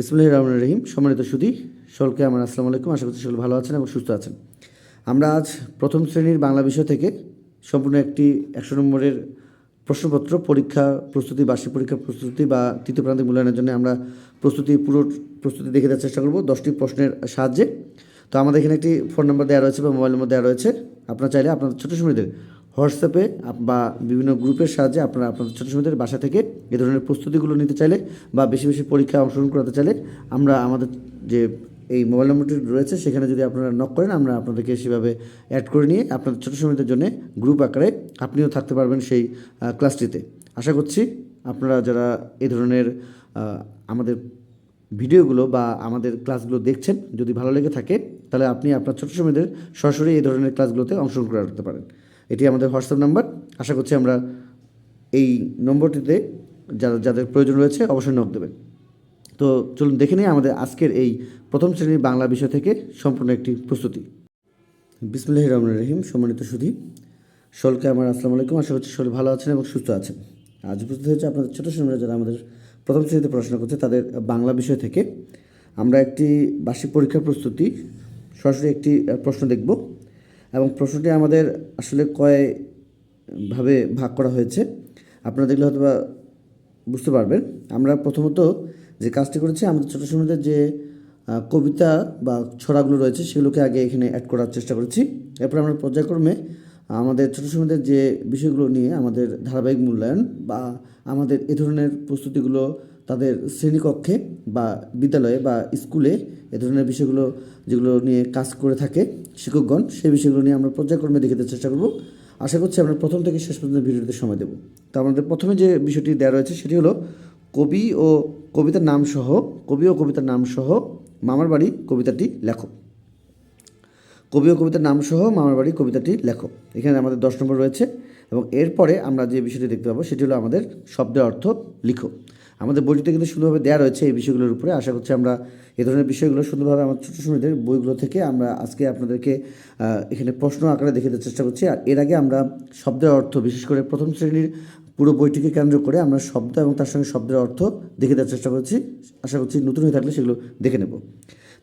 বিসমুল্লাহ রহমান রহিম। সম্মানিত সুদী, সকলকে আমার আসসালামু আলাইকুম। আশা করছি সকল ভালো আছেন এবং সুস্থ আছেন। আমরা আজ প্রথম শ্রেণির বাংলা বিষয় থেকে সম্পূর্ণ একটি একশো নম্বরের প্রশ্নপত্র, পরীক্ষা প্রস্তুতি, বার্ষিক পরীক্ষার প্রস্তুতি বা তৃতীয় প্রান্তিক মূল্যায়নের জন্য আমরা প্রস্তুতি, পুরো প্রস্তুতি দেখে দেওয়ার চেষ্টা করব দশটি প্রশ্নের সাহায্যে। তো আমাদের এখানে একটি ফোন নম্বর দেওয়া রয়েছে বা মোবাইল নম্বর দেওয়া রয়েছে। আপনারা চাইলে আপনাদের ছোটো সময়দের হোয়াটসঅ্যাপে বা বিভিন্ন গ্রুপের সাহায্যে আপনারা আপনাদের ছোটো সময়দের বাসা থেকে এ ধরনের প্রস্তুতিগুলো নিতে চাইলে বা বেশি বেশি পরীক্ষায় অংশগ্রহণ করাতে চাইলে আমরা আমাদের যে এই মোবাইল নম্বরটি রয়েছে সেখানে যদি আপনারা নক করেন, আমরা আপনাদেরকে সেভাবে অ্যাড করে নিয়ে আপনাদের ছোটো সময়দের জন্য গ্রুপ আকারে আপনিও থাকতে পারবেন সেই ক্লাসটিতে আশা করছি আপনারা যারা এই ধরনের আমাদের ভিডিওগুলো বা আমাদের ক্লাসগুলো দেখছেন, যদি ভালো লেগে থাকে, তাহলে আপনি আপনার ছোটো সময়দের সরাসরি এই ধরনের ক্লাসগুলোতে অংশগ্রহণ করতে পারেন। এটি আমাদের হোয়াটসঅ্যাপ নাম্বার। আশা করছি আমরা এই নম্বরটিতে যারা যাদের প্রয়োজন রয়েছে অবশ্যই নক দেবেন। তো চলুন দেখে নিই আমাদের আজকের এই প্রথম শ্রেণির বাংলা বিষয় থেকে সম্পূর্ণ একটি প্রস্তুতি। বিসমুল্লাহ রহমান রহিম, সম্মানিত সুধি। সকলকে আমার আসসালামু আলাইকুম। আশা করছি সকলে ভালো আছেন এবং সুস্থ আছেন। আজ উপস্থিত হয়েছে আপনাদের ছোটো শ্রেণীরা যারা আমাদের প্রথম শ্রেণীতে পড়াশোনা করছে, তাদের বাংলা বিষয় থেকে। আমরা একটি বার্ষিক পরীক্ষার প্রস্তুতি, সরাসরি একটি প্রশ্ন দেখব। এবং প্রশ্নটি আমাদের আসলে কয় ভাবে ভাগ করা হয়েছে, আপনারা দেখলে হয়তো বা বুঝতে পারবেন। আমরা প্রথমত যে কাজটি করেছি, আমাদের ছোটো সময়দের যে কবিতা বা ছড়াগুলো রয়েছে, সেগুলোকে আগে এখানে অ্যাড করার চেষ্টা করেছি। এরপর আমরা পর্যায়ক্রমে আমাদের ছোটো সময়দের যে বিষয়গুলো নিয়ে আমাদের ধারাবাহিক মূল্যায়ন বা আমাদের এ ধরনের প্রস্তুতিগুলো তাদের শ্রেণীকক্ষে বা বিদ্যালয়ে বা স্কুলে এ ধরনের বিষয়গুলো, যেগুলো নিয়ে কাজ করে থাকে শিক্ষকগণ, সেই বিষয়গুলো নিয়ে আমরা পর্যায়ক্রমে দেখে দেওয়ার চেষ্টা করব। আশা করছি আমরা প্রথম থেকে শেষ পর্যন্ত ভিডিওতে সময় দেব। তো আমাদের প্রথমে যে বিষয়টি দেওয়া রয়েছে সেটি হলো কবি ও কবিতার নাম সহ কবি ও কবিতার নাম সহ মামার বাড়ি কবিতাটি লেখো। কবি ও কবিতার নাম সহ মামার বাড়ি কবিতাটি লেখো। এখানে আমাদের দশ নম্বর রয়েছে এবং এরপরে আমরা যে বিষয়টি দেখতে পাবো সেটি হলো আমাদের শব্দের অর্থ লিখো। আমাদের বইটিতে কিন্তু সুন্দরভাবে দেওয়া রয়েছে এই বিষয়গুলোর উপরে। আশা করছি আমরা এ ধরনের বিষয়গুলো সুন্দরভাবে আমার ছোটো সময়দের বইগুলো থেকে আমরা আজকে আপনাদেরকে এখানে প্রশ্ন আকারে দেখে দেওয়ার চেষ্টা করছি। আর এর আগে আমরা শব্দের অর্থ, বিশেষ করে প্রথম শ্রেণির পুরো বইটিকে কেন্দ্র করে আমরা শব্দ এবং তার সঙ্গে শব্দের অর্থ দেখে দেওয়ার চেষ্টা করছি। আশা করছি নতুন হয়ে থাকলে সেগুলো দেখে নেব।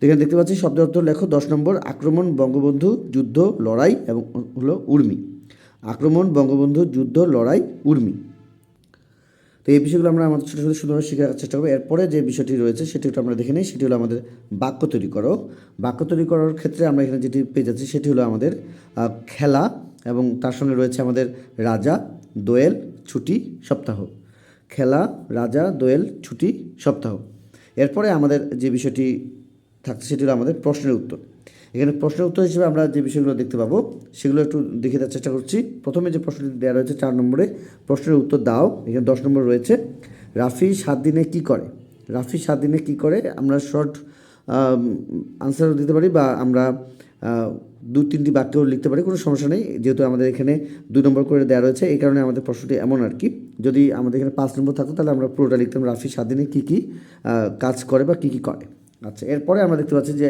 এখানে দেখতে পাচ্ছি শব্দের অর্থ লেখো, দশ নম্বর, আক্রমণ, বঙ্গবন্ধু, যুদ্ধ, লড়াই এবং হলো উর্মি। আক্রমণ, বঙ্গবন্ধু, যুদ্ধ, লড়াই, উর্মি। তো এই বিষয়গুলো আমরা আমাদের ছোটো ছোটো সুন্দরভাবে শেখার চেষ্টা করব। এরপরে যে বিষয়টি রয়েছে, সেটি একটু আমরা দেখে নিই, সেটি হলো আমাদের বাক্য তৈরি করো। বাক্য তৈরি করার ক্ষেত্রে আমরা এখানে যেটি পেয়ে যাচ্ছি, সেটি হলো আমাদের খেলা এবং তার সঙ্গে রয়েছে আমাদের রাজা, দোয়েল, ছুটি, সপ্তাহ। খেলা, রাজা, দোয়েল, ছুটি, সপ্তাহ। এরপরে আমাদের যে বিষয়টি থাকছে, সেটি হলো আমাদের প্রশ্নের উত্তর। এখানে প্রশ্নের উত্তর হিসেবে আমরা যে বিষয়গুলো দেখতে পাবো, সেগুলো একটু দেখে দেওয়ার চেষ্টা করছি। প্রথমে যে প্রশ্নটি দেওয়া রয়েছে চার নম্বরে, প্রশ্নের উত্তর দাও, এখানে দশ নম্বর রয়েছে, রাফি সাত দিনে কি করে? রাফি সাত দিনে কি করে? আমরা শর্ট আনসারও দিতে পারি বা আমরা দু তিনটি বাক্যও লিখতে পারি, কোনো সমস্যা নেই। যেহেতু আমাদের এখানে দুই নম্বর করে দেওয়া রয়েছে, এই কারণে আমাদের প্রশ্নটি এমন আর কি। যদি আমাদের এখানে পাঁচ নম্বর থাকতো, তাহলে আমরা পুরোটা লিখতাম রাফি সাত দিনে কী কী কাজ করে বা কী কী করে। আচ্ছা এরপরে আমরা দেখতে পাচ্ছি যে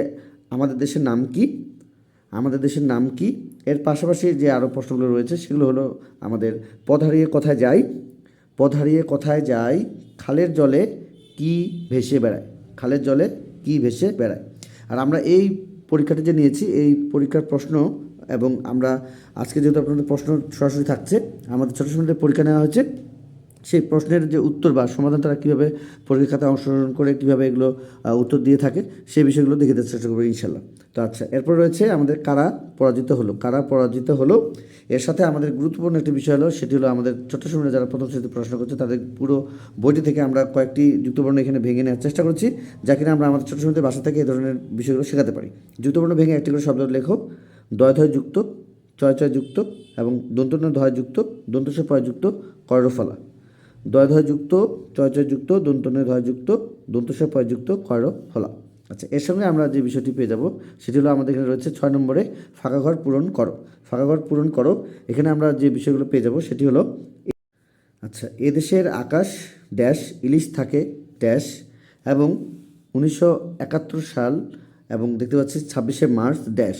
আমাদের দেশের নাম কি? আমাদের দেশের নাম কি? এর পাশাপাশি যে আরও প্রশ্নগুলো রয়েছে, সেগুলো হলো আমাদের পথ হারিয়ে কোথায় যাই? পথ হারিয়ে কোথায় যাই? খালের জলে কি ভেসে বেড়ায়? খালের জলে কি ভেসে বেড়ায়? আর আমরা এই পরীক্ষাটি যে নিয়েছি, এই পরীক্ষার প্রশ্ন এবং আমরা আজকে যেহেতু আপনাদের প্রশ্ন সরাসরি থাকছে, আমাদের ছোটো সময়দের পরীক্ষা নেওয়া হয়েছে সেই প্রশ্নের যে উত্তর বা সমাধান তারা কীভাবে পরীক্ষা খাতায় অংশগ্রহণ করে, কীভাবে এগুলো উত্তর দিয়ে থাকে, সেই বিষয়গুলো দেখে দেওয়ার চেষ্টা করব ইনশাল্লাহ। তো আচ্ছা এরপর রয়েছে আমাদের কারা পরাজিত হলো। কারা পরাজিত হলো? এর সাথে আমাদের গুরুত্বপূর্ণ একটি বিষয় হলো, সেটি হলো আমাদের সময় যারা প্রথম শ্রেণীতে পড়াশোনা করছে, তাদের পুরো বইটি থেকে আমরা কয়েকটি যুক্তবর্ণ এখানে ভেঙে নেওয়ার চেষ্টা করছি, যা কিনা আমরা আমাদের ছোটো সময়তে বাসা থেকে এই ধরনের বিষয়গুলো শেখাতে পারি। যুক্তবর্ণ ভেঙে একটি করে শব্দ লেখো দয় ধয় যুক্ত চয় চয় যুক্ত এবং দন্তন্য ধয় যুক্ত দন্তস্ব পয় যুক্ত করফলা দয় ধয় যুক্ত চয় চয় যুক্ত দন্তনে ধয় যুক্ত দন্তস্ব পয় যুক্ত কর ফলা। আচ্ছা এর সঙ্গে আমরা যে বিষয়টি পেয়ে যাব, সেটি হলো আমাদের এখানে রয়েছে ছয় নম্বরে, ফাঁকা ঘর পূরণ করো। ফাঁকা ঘর পূরণ করো। এখানে আমরা যে বিষয়গুলো পেয়ে যাব, সেটি হলো আচ্ছা এদেশের আকাশ ড্যাশ, ইলিশ থাকে ড্যাশ, এবং উনিশশো একাত্তর সাল এবং দেখতে পাচ্ছি ছাব্বিশে মার্চ ড্যাশ।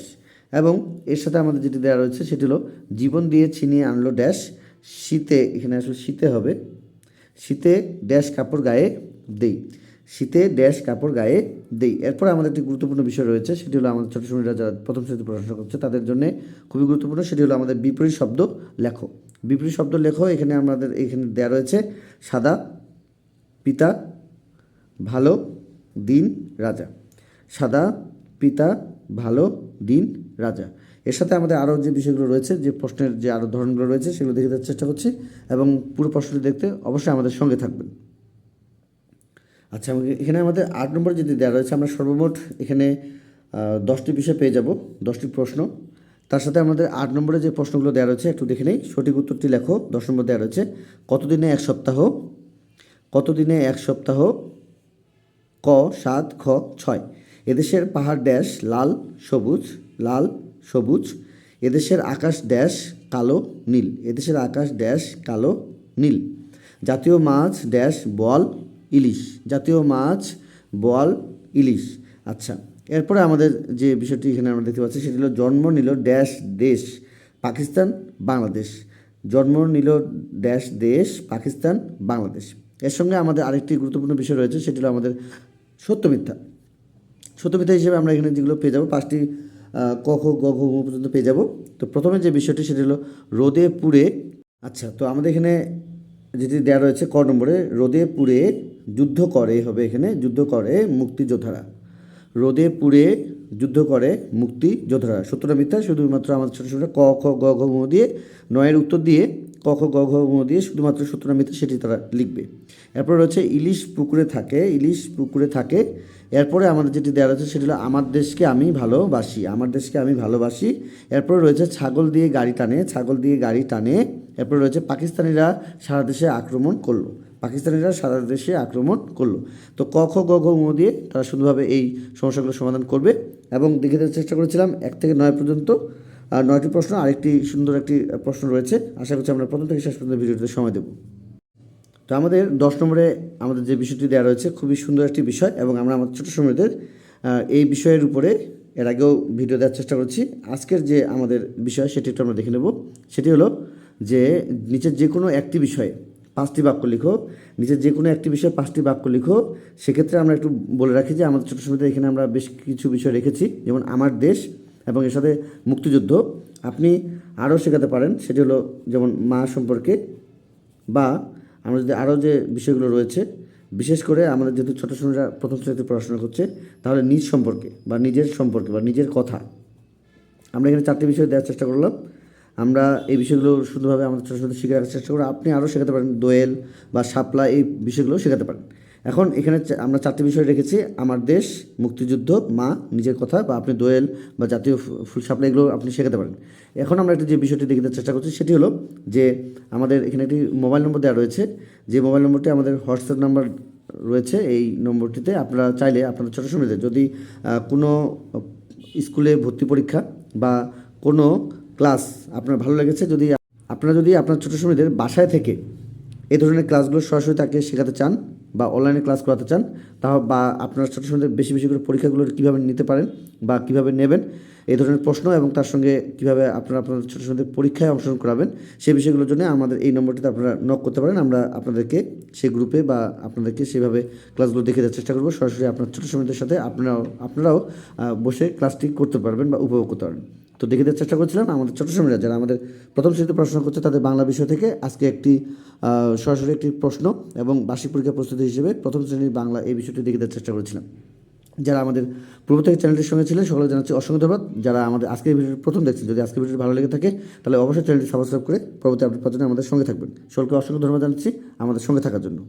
এবং এর সাথে আমাদের যেটি দেওয়া রয়েছে, সেটি হলো, জীবন দিয়ে ছিনিয়ে আনলো ড্যাশ, শীতে, এখানে আসলে শীতে হবে শীতে ড্যাশ কাপড় গায়ে দেই। শীতে ড্যাশ কাপড় গায়ে দেই। এরপরে আমাদের একটি গুরুত্বপূর্ণ বিষয় রয়েছে, সেটি হলো আমাদের ছোটো শ্রেণীরা যারা প্রথম শ্রেণীতে পড়াশোনা করছে, তাদের জন্য খুবই গুরুত্বপূর্ণ, সেটি হলো আমাদের বিপরীত শব্দ লেখো। বিপরীত শব্দ লেখো, এখানে আমাদের, এখানে দেয়া রয়েছে, সাদা, পিতা, ভালো, দিন, রাজা। সাদা, পিতা, ভালো, দিন, রাজা। এর সাথে আমাদের আরও যে বিষয়গুলো রয়েছে, যে প্রশ্নের যে আরও ধরনগুলো রয়েছে, সেগুলো দেখে দেওয়ার চেষ্টা করছি এবং পুরো প্রশ্নটি দেখতে অবশ্যই আমাদের সঙ্গে থাকবেন। আচ্ছা এখানে আমাদের আট নম্বর যদি দেওয়া রয়েছে, আমরা সর্বমোট এখানে দশটি বিষয় পেয়ে যাব, দশটি প্রশ্ন। তার সাথে আমাদের আট নম্বরে যে প্রশ্নগুলো দেওয়া রয়েছে, একটু দেখে নেই, সঠিক উত্তরটি লেখো, দশ নম্বর দেওয়া রয়েছে, কতদিনে এক সপ্তাহ? কতদিনে এক সপ্তাহ? ক, সাত, খ, ছয়। এদেশের পাহাড় ড্যাশ, লাল, সবুজ, লাল সবুজ, এদেশের আকাশ ড্যাশ কালো, নীল। এদেশের আকাশ ড্যাশ কালো, নীল। জাতীয় মাছ ড্যাশ বল, ইলিশ। জাতীয় মাছ বল, ইলিশ। আচ্ছা এরপরে আমাদের যে বিষয়টি এখানে আমরা দেখতে পাচ্ছি, সেটি হলো জন্ম নিল ড্যাশ দেশ, পাকিস্তান, বাংলাদেশ। জন্ম নিল ড্যাশ দেশ, পাকিস্তান, বাংলাদেশ। এর সঙ্গে আমাদের আরেকটি গুরুত্বপূর্ণ বিষয় রয়েছে, সেটি হলো আমাদের সত্য মিথ্যা। সত্য হিসেবে আমরা এখানে যেগুলো পেয়ে যাব, পাঁচটি আহ, ক খ গ ঘ পর্যন্ত পেয়ে যাব। তো প্রথমে যে বিষয়টি সেটি হলো রোদে পুড়ে আচ্ছা তো আমাদের এখানে যেটি দেওয়া রয়েছে ক নম্বরে রোদে পুড়ে যুদ্ধ করে হবে এখানে যুদ্ধ করে মুক্তিযোদ্ধারা। রোদে পুড়ে যুদ্ধ করে মুক্তি যোদ্ধারা সত্যটা মিথ্যা শুধুমাত্র আমাদের ছোটো ছোটো ক খ গ ঘ দিয়ে নয়ের উত্তর দিয়ে ক খ গ ঘ দিয়ে শুধুমাত্র সত্যটা মিথ্যা সেটি তারা লিখবে। এরপর রয়েছে ইলিশ পুকুরে থাকে ইলিশ পুকুরে থাকে এরপরে আমাদের যেটি দেওয়া রয়েছে সেটি হলো, আমার দেশকে আমি ভালোবাসি, আমার দেশকে আমি ভালোবাসি। এরপরে রয়েছে, ছাগল দিয়ে গাড়ি টানে, ছাগল দিয়ে গাড়ি টানে। এরপরে রয়েছে, পাকিস্তানিরা সারা দেশে আক্রমণ করল। পাকিস্তানিরা সারা দেশে আক্রমণ করল। তো ক, খ, গ ঘ ঙ দিয়ে তারা সুন্দরভাবে এই সমস্যাগুলো সমাধান করবে এবং দেখে দেওয়ার চেষ্টা করেছিলাম এক থেকে নয় পর্যন্ত। নয়টি প্রশ্ন, আরেকটি সুন্দর একটি প্রশ্ন রয়েছে। আশা করছি আমরা প্রথম থেকে শেষ পর্যন্ত ভিডিওতে সময় দেবো। তো আমাদের দশ নম্বরে আমাদের যে বিষয়টি দেওয়া রয়েছে, খুবই সুন্দর একটি বিষয় এবং আমরা আমাদের ছোটো সময়দের এই বিষয়ের উপরে এর আগেও ভিডিও দেওয়ার চেষ্টা করছি। আজকের যে আমাদের বিষয় সেটি একটু আমরা দেখে নেব। সেটি হলো যে নিচের যে কোনো একটি বিষয়ে পাঁচটি বাক্য লিখো, নিচের যে কোনো একটি বিষয়ে পাঁচটি বাক্য লিখো। সেক্ষেত্রে আমরা একটু বলে রাখি যে আমাদের ছোটো সময়তে এখানে আমরা বেশ কিছু বিষয় রেখেছি, যেমন আমার দেশ এবং এর সাথে মুক্তিযুদ্ধ। আপনি আরও শেখাতে পারেন, সেটি হলো যেমন মা সম্পর্কে বা আমরা যদি আরও যে বিষয়গুলো রয়েছে, বিশেষ করে আমাদের যেহেতু ছোটো ছোটোরা প্রথম শ্রেণীতে পড়াশোনা করছে, তাহলে নিজ সম্পর্কে বা নিজের সম্পর্কে বা নিজের কথা আমরা এখানে চারটি বিষয় দেওয়ার চেষ্টা করলাম। আমরা এই বিষয়গুলো শুধুভাবে আমাদের ছোটো ছোটো শিখে রাখার চেষ্টা করি আপনি আরও শেখাতে পারেন দোয়েল বা শাপলা, এই বিষয়গুলো শেখাতে পারেন। এখন এখানে আমরা চারটি বিষয় রেখেছি। আমার দেশ, মুক্তিযুদ্ধ, মা, নিজের কথা বা আপনি দোয়েল বা জাতীয় ফুল শাপলা এগুলো আপনি শেখাতে পারেন। এখন আমরা একটা যে বিষয়টি দেখে দেওয়ার চেষ্টা করছি সেটি হলো যে আমাদের এখানে একটি মোবাইল নম্বর দেওয়া রয়েছে। যে মোবাইল নম্বরটি আমাদের হোয়াটসঅ্যাপ নাম্বার রয়েছে, এই নম্বরটিতে আপনারা চাইলে আপনাদের ছোটো সময়তে যদি কোনো স্কুলে ভর্তি পরীক্ষা বা কোনো ক্লাস আপনার ভালো লেগেছে, যদি আপনারা যদি আপনার ছোটো সময়দের বাসায় থেকে এই ধরনের ক্লাসগুলো সরাসরি তাকে শেখাতে চান বা অনলাইনে ক্লাস করাতে চান তা বা আপনার ছোটো সময়দের বেশি বেশি করে পরীক্ষাগুলো কীভাবে নিতে পারেন বা কীভাবে নেবেন, এই ধরনের প্রশ্ন এবং তার সঙ্গে কীভাবে আপনারা আপনার ছোটো সময়দের পরীক্ষায় অংশগ্রহণ করাবেন, সেই বিষয়গুলোর জন্য আমাদের এই নম্বরটিতে আপনারা নক করতে পারেন। আমরা আপনাদেরকে সেই গ্রুপে বা আপনাদেরকে সেভাবে ক্লাসগুলো দেখে দেওয়ার চেষ্টা করব। সরাসরি আপনার ছোটো সময়দের সাথে আপনারাও আপনারাও বসে ক্লাসটি করতে পারবেন বা উপভোগ করতে পারবেন। তো দেখে দেওয়ার চেষ্টা করছিলাম। আমাদের ছোটো সময়রা যারা আমাদের প্রথম শ্রেণীতে পড়াশোনা করছে, তাদের বাংলা বিষয় থেকে আজকে একটি সরাসরি একটি প্রশ্ন এবং বার্ষিক পরীক্ষা প্রস্তুতি হিসেবে প্রথম শ্রেণির বাংলা এই বিষয়টি দেখে দেওয়ার চেষ্টা করেছিলাম। যারা আমাদের পূর্ব থেকে চ্যানেলটির সঙ্গে ছিলেন সকলে জানাচ্ছি অসংখ্য ধন্যবাদ। যারা আমাদের আজকের ভিডিওটি প্রথম দেখছেন, যদি আজকের ভিডিওটি ভালো লেগে থাকে, তাহলে অবশ্যই চ্যানেলটি সাবস্ক্রাইব করে পরবর্তী আপডেট জন্য আমাদের সঙ্গে থাকবেন। সকলকে অসংখ্য ধন্যবাদ জানাচ্ছি আমাদের সঙ্গে থাকার জন্য।